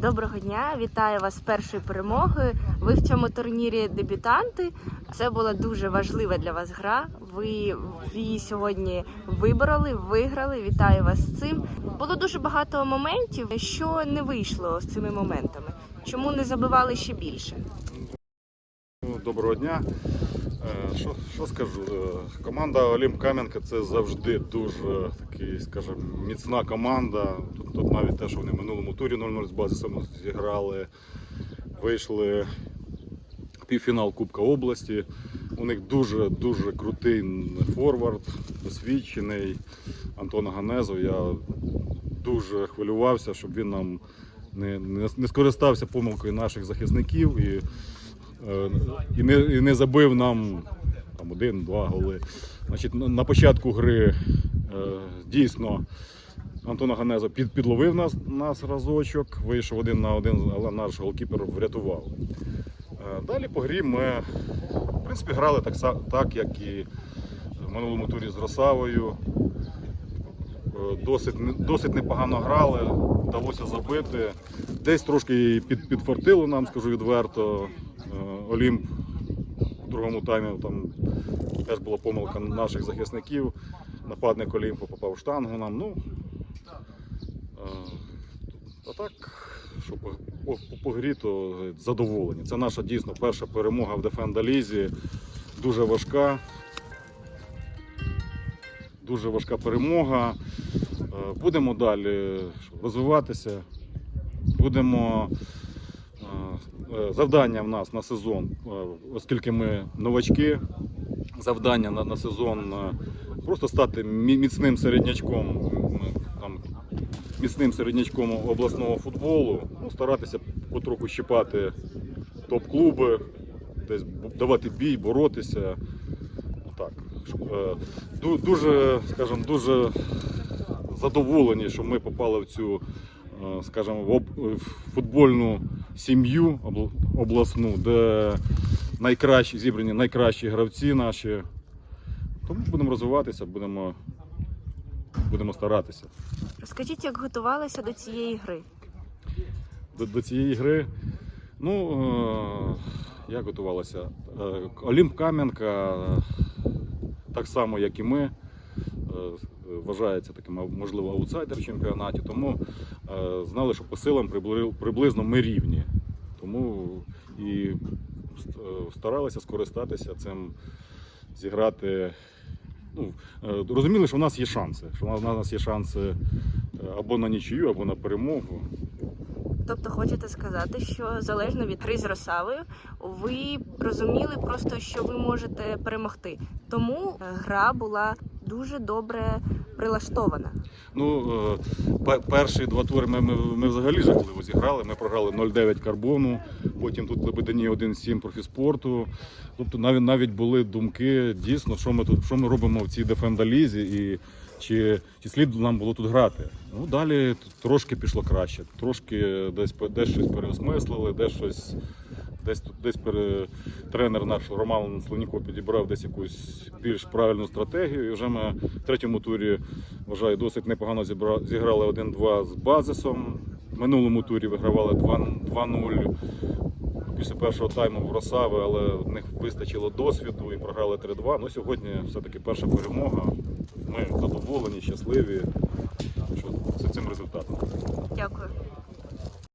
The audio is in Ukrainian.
Доброго дня, вітаю вас з першою перемогою. Ви в цьому турнірі дебютанти. Це була дуже важлива для вас гра. Ви її сьогодні вибороли, виграли. Вітаю вас з цим. Було дуже багато моментів, що не вийшло з цими моментами. Чому не забивали ще більше? Ну, Доброго дня. Е, Що, що скажу? Е, Команда Олімп Кам'янка це завжди дуже такий, скажімо, міцна команда. Тут, тут навіть те, що вони в минулому турі 0-0 з базисом зіграли, вийшли півфінал Кубка області. У них дуже дуже крутий форвард, досвідчений Антон Ганезов. Я дуже хвилювався, щоб він нам не, не, не скористався помилкою наших захисників і і не, і не забив нам там один-два голи. Значить, на, початку гри е, дійсно Антон Ганеза під, підловив нас, нас разочок, вийшов один на один, але наш голкіпер врятував. Е, далі по грі ми в принципі, грали так, так, як і в минулому турі з Росавою. Е, Досить, досить непогано грали, вдалося забити. Десь трошки під, підфартило нам, скажу відверто. Е, Олімп в другому таймі там теж була помилка наших захисників. Нападник Олімпу попав в штангу нам. Ну, е, а так, що по, по, по грі, то задоволені. Це наша дійсно перша перемога в Дефенда Лізі. Дуже важка. Дуже важка перемога. Е, Будемо далі розвиватися. Будемо е, е, завдання в нас на сезон, е, оскільки ми новачки. Завдання на, на сезон е, просто стати міцним середнячком, там, міцним середнячком обласного футболу. Ну, старатися потроху щипати топ-клуби, десь давати бій, боротися. Так. Е, Дуже, скажімо, дуже задоволені, що ми попали в цю, е, скажімо, в футбольну сім'ю обласну, де найкращі зібрані найкращі гравці наші. Тому будемо розвиватися, будемо, будемо старатися. Розкажіть, як готувалися до цієї гри? до, до цієї гри. Ну, е, як готувалася? Е, Олімп Кам'янка, так само, як і ми, е, вважається таким, можливо, аутсайдер в чемпіонаті, тому е, знали, що по силам прибли- приблизно ми рівні. Тому і е, старалися скористатися цим, зіграти. Ну, е, розуміли, що в нас є шанси. Що в нас- є шанси або на нічию, або на перемогу. Тобто хочете сказати, що залежно від гри з Росавою, ви розуміли просто, що ви можете перемогти. Тому гра була дуже добре прилаштована. Ну, е, перші два тури ми, ми, ми взагалі жахливо зіграли. Ми програли 0-9 карбону, потім тут Лебедині 1-7 профіспорту. Тобто навіть навіть були думки дійсно, що ми тут що ми робимо в цій дефендалізі і чи, чи слід нам було тут грати. Ну далі трошки пішло краще, трошки десь десь щось переосмислили, десь щось. Десь десь пере... тренер наш Роман Слоніко підібрав десь якусь більш правильну стратегію. І вже ми в третьому турі вважаю досить непогано зіграли 1-2 з базисом. В минулому турі вигравали 2- 2-0 після першого тайму в Росави, але в них вистачило досвіду і програли 3-2. Ну сьогодні все-таки перша перемога. Ми задоволені, щасливі що, з цим результатом. Дякую.